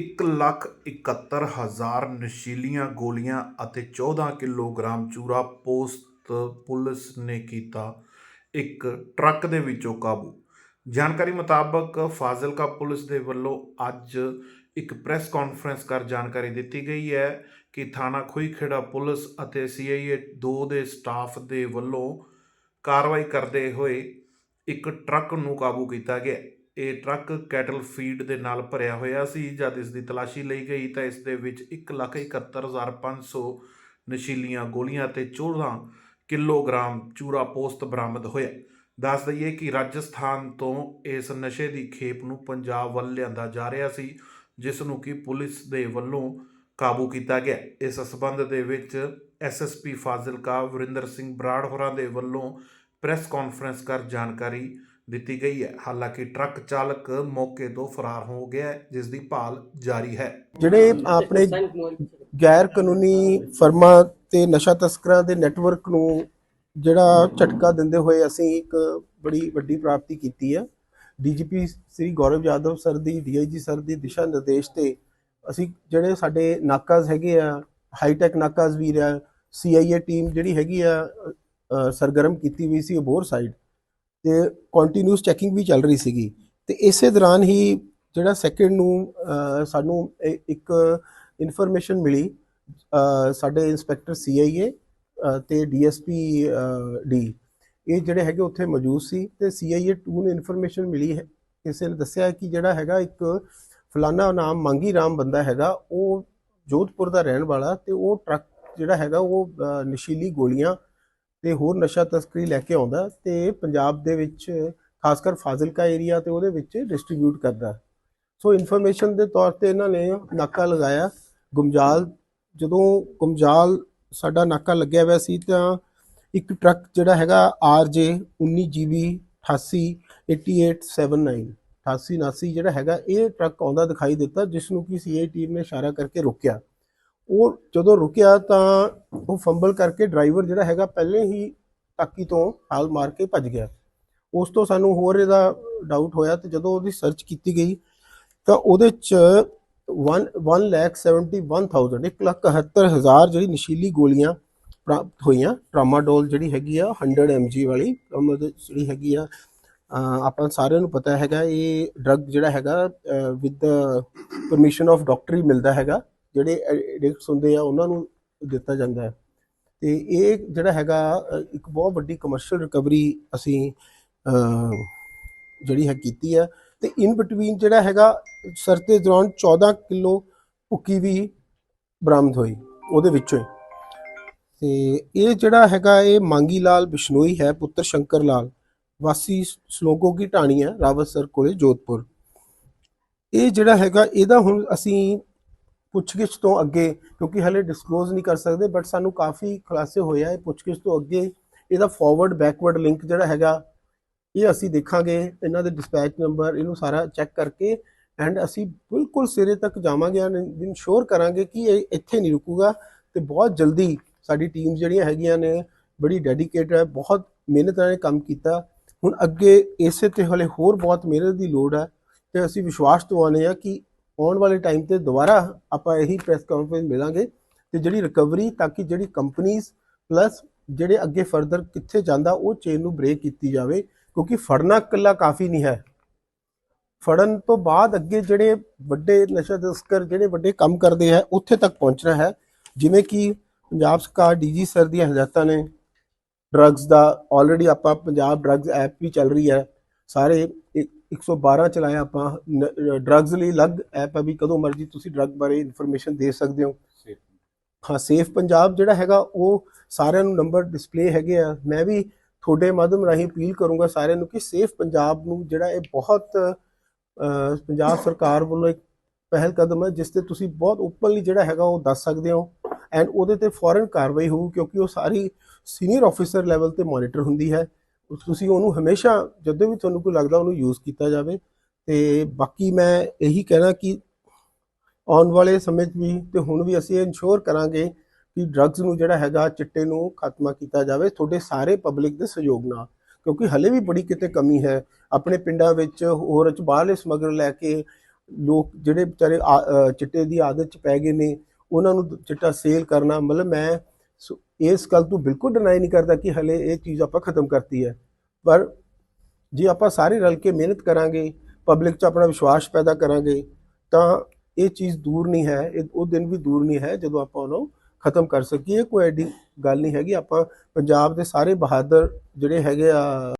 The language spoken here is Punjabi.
171000 ਨਸ਼ੀਲੀਆਂ ਗੋਲੀਆਂ ਅਤੇ 14 ਕਿਲੋਗ੍ਰਾਮ ਚੂਰਾ ਪੋਸਤ ਪੁਲਿਸ ਨੇ ਕੀਤਾ ਇੱਕ ਟਰੱਕ ਦੇ ਵਿੱਚੋਂ ਕਾਬੂ। ਜਾਣਕਾਰੀ ਮੁਤਾਬਕ ਫਾਜ਼ਿਲਕਾ ਪੁਲਿਸ ਦੇ ਵੱਲੋਂ ਅੱਜ ਇੱਕ ਪ੍ਰੈਸ ਕਾਨਫਰੰਸ ਕਰ ਜਾਣਕਾਰੀ ਦਿੱਤੀ ਗਈ ਹੈ ਕਿ ਥਾਣਾ ਖੁਈਖੇੜਾ ਪੁਲਿਸ ਅਤੇ ਸੀਆਈਏ 2 ਦੇ ਸਟਾਫ ਦੇ ਵੱਲੋਂ ਕਾਰਵਾਈ ਕਰਦੇ ਹੋਏ ਇੱਕ ਟਰੱਕ ਨੂੰ ਕਾਬੂ ਕੀਤਾ ਗਿਆ। ਇਹ ਟਰੱਕ ਕੈਟਲ ਫੀਡ ਦੇ ਨਾਲ ਭਰਿਆ ਹੋਇਆ ਸੀ। ਜਦ ਇਸ ਦੀ ਤਲਾਸ਼ੀ ਲਈ ਗਈ ਤਾਂ ਇਸ ਦੇ ਵਿੱਚ 171500 ਨਸ਼ੀਲੀਆਂ ਗੋਲੀਆਂ ਅਤੇ 14 ਕਿਲੋਗ੍ਰਾਮ ਚੂਰਾ ਪੋਸਤ ਬਰਾਮਦ ਹੋਇਆ। ਦੱਸ ਦਈਏ ਕਿ ਰਾਜਸਥਾਨ ਤੋਂ ਇਸ ਨਸ਼ੇ ਦੀ ਖੇਪ ਨੂੰ ਪੰਜਾਬ ਵੱਲ ਲਿਆਂਦਾ ਜਾ ਰਿਹਾ ਸੀ, ਜਿਸ ਨੂੰ ਕਿ ਪੁਲਿਸ ਦੇ ਵੱਲੋਂ ਕਾਬੂ ਕੀਤਾ ਗਿਆ। ਇਸ ਸਬੰਧ ਦੇ ਵਿੱਚ ਐਸਐਸਪੀ ਫਾਜ਼ਿਲਕਾ ਵਰਿੰਦਰ ਸਿੰਘ ਬਰਾੜ ਹੋਰਾਂ ਦੇ ਵੱਲੋਂ ਪ੍ਰੈਸ ਕਾਨਫਰੰਸ ਕਰ ਜਾਣਕਾਰੀ ਦਿੱਤੀ ਗਈ ਹੈ। ਹਾਲਾਂਕਿ ਟਰੱਕ ਚਾਲਕ ਮੌਕੇ ਤੋਂ ਫਰਾਰ ਹੋ ਗਿਆ ਜਿਸ ਦੀ ਭਾਲ ਜਾਰੀ ਹੈ। ਜਿਹੜੇ ਆਪਣੇ ਗੈਰ ਕਾਨੂੰਨੀ ਫਰਮਾਂ ਤੇ ਨਸ਼ਾ ਤਸਕਰਾਂ ਦੇ ਨੈਟਵਰਕ ਨੂੰ ਜਿਹੜਾ ਝਟਕਾ ਦਿੰਦੇ ਹੋਏ ਅਸੀਂ ਇੱਕ ਬੜੀ ਵੱਡੀ ਪ੍ਰਾਪਤੀ ਕੀਤੀ ਹੈ। ਡੀਜੀਪੀ ਸ੍ਰੀ ਗੌਰਵ ਯਾਦਵ ਸਰ ਦੀ, ਡੀਆਈਜੀ ਸਰ ਦੀ ਦਿਸ਼ਾ ਨਿਰਦੇਸ਼ ਤੇ ਅਸੀਂ ਜਿਹੜੇ ਸਾਡੇ ਨਾਕਾਜ਼ ਹੈਗੇ ਆ, ਹਾਈਟੈਕ ਨਾਕਾਜ਼ ਵੀ ਰਿਹਾ ਸੀਆਈਏ ਟੀਮ ਜਿਹੜੀ ਹੈਗੀ ਆ ਸਰਗਰਮ ਕੀਤੀ ਹੋਈ ਸੀ ਅਬੋਰ ਸਾਈਡ। ਤੇ ਕੰਟੀਨਿਊਸ ਚੈਕਿੰਗ ਵੀ ਚੱਲ ਰਹੀ ਸੀਗੀ। ਤੇ ਇਸੇ ਦੌਰਾਨ ਹੀ ਜਿਹੜਾ ਸੈਕਿੰਡ ਨੂੰ ਸਾਨੂੰ ਇੱਕ ਇਨਫੋਰਮੇਸ਼ਨ ਮਿਲੀ ਸਾਡੇ ਇੰਸਪੈਕਟਰ ਸੀਆਈਏ ਤੇ ਡੀਐਸਪੀ ਡੀ ਇਹ ਜਿਹੜੇ ਹੈਗੇ ਉੱਥੇ ਮੌਜੂਦ ਸੀ ਤੇ ਸੀਆਈਏ 2 ਨੂੰ ਇਨਫੋਰਮੇਸ਼ਨ ਮਿਲੀ ਹੈ। ਕਿਸੇ ਨੇ ਦੱਸਿਆ ਕਿ ਜਿਹੜਾ ਹੈਗਾ ਇੱਕ ਫਲਾਨਾ ਨਾਮ ਮੰਗੀ ਰਾਮ ਬੰਦਾ ਹੈਗਾ, ਉਹ ਜੋਧਪੁਰ ਦਾ ਰਹਿਣ ਵਾਲਾ ਤੇ ਉਹ ਟਰੱਕ ਜਿਹੜਾ ਹੈਗਾ ਉਹ ਨਸ਼ੀਲੀ ਗੋਲੀਆਂ ਤੇ ਹੋਰ ਨਸ਼ਾ ਤਸਕਰੀ ਲੈ ਕੇ ਆਉਂਦਾ ਤੇ ਪੰਜਾਬ ਦੇ ਵਿੱਚ ਖਾਸ ਕਰ ਫਾਜ਼ਿਲਕਾ ਏਰੀਆ ਤੇ ਉਹਦੇ ਵਿੱਚ ਡਿਸਟ੍ਰੀਬਿਊਟ ਕਰਦਾ। ਸੋ ਇਨਫੋਰਮੇਸ਼ਨ ਦੇ ਤੌਰ ਤੇ ਇਹਨਾਂ ਨੇ ਨਾਕਾ ਲਗਾਇਆ। ਗੁਮਜਾਲ ਜਦੋਂ ਗੁਮਜਾਲ ਸਾਡਾ ਨਾਕਾ ਲੱਗਿਆ ਹੋਇਆ ਸੀ ਤਾਂ ਇੱਕ ਟਰੱਕ ਜਿਹੜਾ ਹੈਗਾ RJ 19GB 888879 8879 ਜਿਹੜਾ ਹੈਗਾ, ਇਹ ਟਰੱਕ ਆਉਂਦਾ ਦਿਖਾਈ ਦਿੱਤਾ, ਜਿਸ ਨੂੰ ਕਿ ਸੀਆਈ ਟੀਮ ਨੇ ਇਸ਼ਾਰਾ ਕਰਕੇ ਰੋਕਿਆ। ਉਹ ਜਦੋਂ ਰੁਕਿਆ ਤਾਂ ਉਹ ਫੰਬਲ ਕਰਕੇ ਡਰਾਈਵਰ ਜਿਹੜਾ ਹੈਗਾ ਪਹਿਲੇ ਹੀ ਟਾਕੀ ਤੋਂ ਹਾਲ ਮਾਰ ਕੇ ਭੱਜ ਗਿਆ। ਉਸ ਤੋਂ ਸਾਨੂੰ ਹੋਰ ਇਹਦਾ ਡਾਊਟ ਹੋਇਆ ਤੇ ਜਦੋਂ ਉਹਦੀ ਸਰਚ ਕੀਤੀ ਗਈ ਤਾਂ ਉਹਦੇ ਚ 1 1 ਲੱਖ 71000 ਇੱਕ ਲੱਖ 71000 ਜਿਹੜੀ ਨਸ਼ੀਲੀ ਗੋਲੀਆਂ ਪ੍ਰਾਪਤ ਹੋਈਆਂ ਟਰਾਮਾਡੋਲ ਜਿਹੜੀ ਹੈਗੀ ਆ 100 mg ਵਾਲੀ ਟਰਾਮਾਡੋਲ ਜਿਹੜੀ ਹੈਗੀ ਆ ਆਪਾਂ ਸਾਰਿਆਂ ਨੂੰ ਪਤਾ ਹੈਗਾ, ਇਹ ਡਰੱਗ ਜਿਹੜਾ ਹੈਗਾ ਵਿਦ ਪਰਮਿਸ਼ਨ ਆਫ ਡਾਕਟਰ ਮਿਲਦਾ ਹੈਗਾ। ਜਿਹੜੇ ਐਡਿਕਟਸ ਹੁੰਦੇ ਆ, ਉਹਨਾਂ ਨੂੰ ਦਿੱਤਾ ਜਾਂਦਾ ਹੈ। ਤੇ ਇਹ ਜਿਹੜਾ ਹੈਗਾ, ਇੱਕ ਬਹੁਤ ਵੱਡੀ ਕਮਰਸ਼ੀਅਲ ਰਿਕਵਰੀ ਅਸੀਂ ਜਿਹੜੀ ਹੈ ਕੀਤੀ ਹੈ। ਤੇ ਇਨ ਬਿਟਵੀਨ ਜਿਹੜਾ ਹੈਗਾ ਸਰਤੇ ਦੌਰਾਨ 14 ਕਿਲੋ ਭੁੱਕੀ ਵੀ ਬਰਾਮਦ ਹੋਈ, ਉਹਦੇ ਵਿੱਚੋਂ ਹੀ। ਤੇ ਇਹ ਜਿਹੜਾ ਹੈਗਾ, ਇਹ ਮੰਗੀ ਲਾਲ ਬਿਸ਼ਨੋਈ ਹੈ, ਪੁੱਤਰ ਸ਼ੰਕਰ ਲਾਲ ਵਾਸੀ ਸਲੋਗੋ ਕੀ ਢਾਣੀ ਹੈ ਰਾਵਤ ਸਰ ਕੋਲੇ ਜੋਧਪੁਰ। ਇਹ ਜਿਹੜਾ ਹੈਗਾ, ਇਹਦਾ ਹੁਣ ਅਸੀਂ ਪੁੱਛਗਿੱਛ ਤੋਂ ਅੱਗੇ, ਕਿਉਂਕਿ ਹਲੇ ਡਿਸਕਲੋਜ਼ ਨਹੀਂ ਕਰ ਸਕਦੇ ਬਟ ਸਾਨੂੰ ਕਾਫੀ ਖੁਲਾਸੇ ਹੋਏ ਆ ਇਹ ਪੁੱਛਗਿੱਛ ਤੋਂ ਅੱਗੇ। ਇਹਦਾ ਫਾਰਵਰਡ ਬੈਕਵਰਡ ਲਿੰਕ ਜਿਹੜਾ ਹੈਗਾ, ਇਹ ਅਸੀਂ ਦੇਖਾਂਗੇ, ਇਹਨਾਂ ਦੇ ਡਿਸਪੈਚ ਨੰਬਰ ਇਹਨੂੰ ਸਾਰਾ ਚੈੱਕ ਕਰਕੇ ਐਂਡ ਅਸੀਂ ਬਿਲਕੁਲ ਸਿਰੇ ਤੱਕ ਜਾਵਾਂਗੇ ਐਂਡ ਇਨਸ਼ੋਰ ਕਰਾਂਗੇ ਕਿ ਇਹ ਇੱਥੇ ਨਹੀਂ ਰੁਕੂਗਾ, ਤੇ ਬਹੁਤ ਜਲਦੀ ਸਾਡੀ ਟੀਮ ਜਿਹੜੀਆਂ ਹੈਗੀਆਂ ਨੇ, ਬੜੀ ਡੈਡੀਕੇਟਡ ਹੈ, ਬਹੁਤ ਮਿਹਨਤ ਨਾਲ ਕੰਮ ਕੀਤਾ। ਹੁਣ ਅੱਗੇ ਇਸੇ ਤੇ ਹਲੇ ਹੋਰ ਬਹੁਤ ਮਿਹਨਤ ਦੀ ਲੋੜ ਹੈ, ਤੇ ਅਸੀਂ ਵਿਸ਼ਵਾਸ ਦਿਵਾਉਂਦੇ ਆ ਕਿ ਆਉਣ ਵਾਲੇ ਟਾਈਮ ਤੇ ਦੁਬਾਰਾ ਆਪਾਂ ਇਹੀ ਪ੍ਰੈਸ ਕਾਨਫਰੰਸ ਮਿਲਾਂਗੇ ਤੇ ਜਿਹੜੀ ਰਿਕਵਰੀ ਤਾਂ ਕਿ ਜਿਹੜੀ ਕੰਪਨੀਆਂ ਪਲੱਸ ਜਿਹੜੇ ਅੱਗੇ ਫਰਦਰ ਕਿੱਥੇ ਜਾਂਦਾ ਉਹ ਚੇਨ ਨੂੰ ਬ੍ਰੇਕ ਕੀਤੀ ਜਾਵੇ, ਕਿਉਂਕਿ ਫੜਨਾ ਇਕੱਲਾ ਕਾਫੀ ਨਹੀਂ ਹੈ। ਫੜਨ ਤੋਂ ਬਾਅਦ ਅੱਗੇ ਜਿਹੜੇ ਵੱਡੇ ਨਸ਼ਾ ਤਸਕਰ, ਜਿਹੜੇ ਵੱਡੇ ਕੰਮ ਕਰਦੇ ਹੈ, ਉੱਥੇ ਤੱਕ ਪਹੁੰਚਣਾ ਹੈ। ਜਿਵੇਂ ਕਿ ਪੰਜਾਬ ਸਰਕਾਰ ਡੀਜੀ ਸਰ ਦੀਆਂ ਹਦਾਇਤਾਂ ਨੇ ਡਰੱਗਸ ਦਾ ਆਲਰੇਡੀ ਆਪਾਂ ਪੰਜਾਬ ਡਰੱਗਸ ਐਪ ਵੀ ਚੱਲ ਰਹੀ ਹੈ। ਸਾਰੇ 112 ਚਲਾਇਆ ਆਪਾਂ ਡਰੱਗਸ ਲਈ ਅਲੱਗ ਐਪ ਹੈ ਵੀ ਕਦੋਂ ਮਰਜ਼ੀ ਤੁਸੀਂ ਡਰੱਗ ਬਾਰੇ ਇਨਫੋਰਮੇਸ਼ਨ ਦੇ ਸਕਦੇ ਹੋ। ਹਾਂ ਸੇਫ ਪੰਜਾਬ ਜਿਹੜਾ ਹੈਗਾ ਉਹ ਸਾਰਿਆਂ ਨੂੰ ਨੰਬਰ ਡਿਸਪਲੇ ਹੈਗੇ ਆ। ਮੈਂ ਵੀ ਤੁਹਾਡੇ ਮਾਧਿਅਮ ਰਾਹੀਂ ਅਪੀਲ ਕਰੂੰਗਾ ਸਾਰਿਆਂ ਨੂੰ ਕਿ ਸੇਫ ਪੰਜਾਬ ਨੂੰ ਜਿਹੜਾ ਇਹ ਬਹੁਤ ਪੰਜਾਬ ਸਰਕਾਰ ਵੱਲੋਂ ਇੱਕ ਪਹਿਲ ਕਦਮ ਹੈ ਜਿਸ ਤੇ ਤੁਸੀਂ ਬਹੁਤ ਓਪਨਲੀ ਜਿਹੜਾ ਹੈਗਾ ਉਹ ਦੱਸ ਸਕਦੇ ਹੋ। ਐਂਡ ਉਹਦੇ ਤੇ ਫੌਰਨ ਕਾਰਵਾਈ ਹੋਊ ਕਿਉਂਕਿ ਉਹ ਸਾਰੀ ਸੀਨੀਅਰ ਆਫੀਸਰ ਲੈਵਲ ਤੇ ਮੋਨੀਟਰ ਹੁੰਦੀ ਹੈ। ਤੁਸੀਂ ਉਹਨੂੰ ਹਮੇਸ਼ਾ ਜਦੋਂ ਵੀ ਤੁਹਾਨੂੰ ਕੋਈ ਲੱਗਦਾ ਉਹਨੂੰ ਯੂਜ਼ ਕੀਤਾ ਜਾਵੇ ਤੇ ਬਾਕੀ ਮੈਂ ਇਹੀ ਕਹਿਣਾ ਕਿ ਆਉਣ ਵਾਲੇ ਸਮੇਂ 'ਚ ਵੀ ਤੇ ਹੁਣ ਵੀ ਅਸੀਂ ਇਨਸ਼ੋਰ ਕਰਾਂਗੇ ਕਿ ਡਰੱਗਸ ਨੂੰ ਜਿਹੜਾ ਹੈਗਾ ਚਿੱਟੇ ਨੂੰ ਖਾਤਮਾ ਕੀਤਾ ਜਾਵੇ ਤੁਹਾਡੇ ਸਾਰੇ ਪਬਲਿਕ ਦੇ ਸਹਿਯੋਗ ਨਾਲ, ਕਿਉਂਕਿ ਹਲੇ ਵੀ ਬੜੀ ਕਿਤੇ ਕਮੀ ਹੈ। ਆਪਣੇ ਪਿੰਡਾਂ ਵਿੱਚ ਹੋਰ ਚ ਬਾਹਰਲੇ ਸਮਗਲਰ ਲੈ ਕੇ ਲੋਕ ਜਿਹੜੇ ਵਿਚਾਰੇ ਆ- ਚਿੱਟੇ ਦੀ ਆਦਤ ਚ ਪੈ ਗਏ ਨੇ, ਉਹਨਾਂ ਨੂੰ ਚਿੱਟਾ ਸੇਲ ਕਰਨਾ, ਮਤਲਬ ਮੈਂ ਸੋ ਇਸ ਗੱਲ ਤੋਂ ਬਿਲਕੁਲ ਡਿਨਾਈ ਨਹੀਂ ਕਰਦਾ ਕਿ ਹਲੇ ਇਹ ਚੀਜ਼ ਆਪਾਂ ਖਤਮ ਕਰਤੀ ਹੈ। ਪਰ ਜੇ ਆਪਾਂ ਸਾਰੇ ਰਲ ਕੇ ਮਿਹਨਤ ਕਰਾਂਗੇ ਪਬਲਿਕ 'ਚ ਆਪਣਾ ਵਿਸ਼ਵਾਸ ਪੈਦਾ ਕਰਾਂਗੇ, ਤਾਂ ਇਹ ਚੀਜ਼ ਦੂਰ ਨਹੀਂ ਹੈ। ਇਹ ਉਹ ਦਿਨ ਵੀ ਦੂਰ ਨਹੀਂ ਹੈ ਜਦੋਂ ਆਪਾਂ ਉਹਨੂੰ ਖਤਮ ਕਰ ਸਕੀਏ। ਕੋਈ ਐਡੀ ਗੱਲ ਨਹੀਂ ਹੈਗੀ। ਆਪਾਂ ਪੰਜਾਬ ਦੇ ਸਾਰੇ ਬਹਾਦਰ ਜਿਹੜੇ ਹੈਗੇ ਆ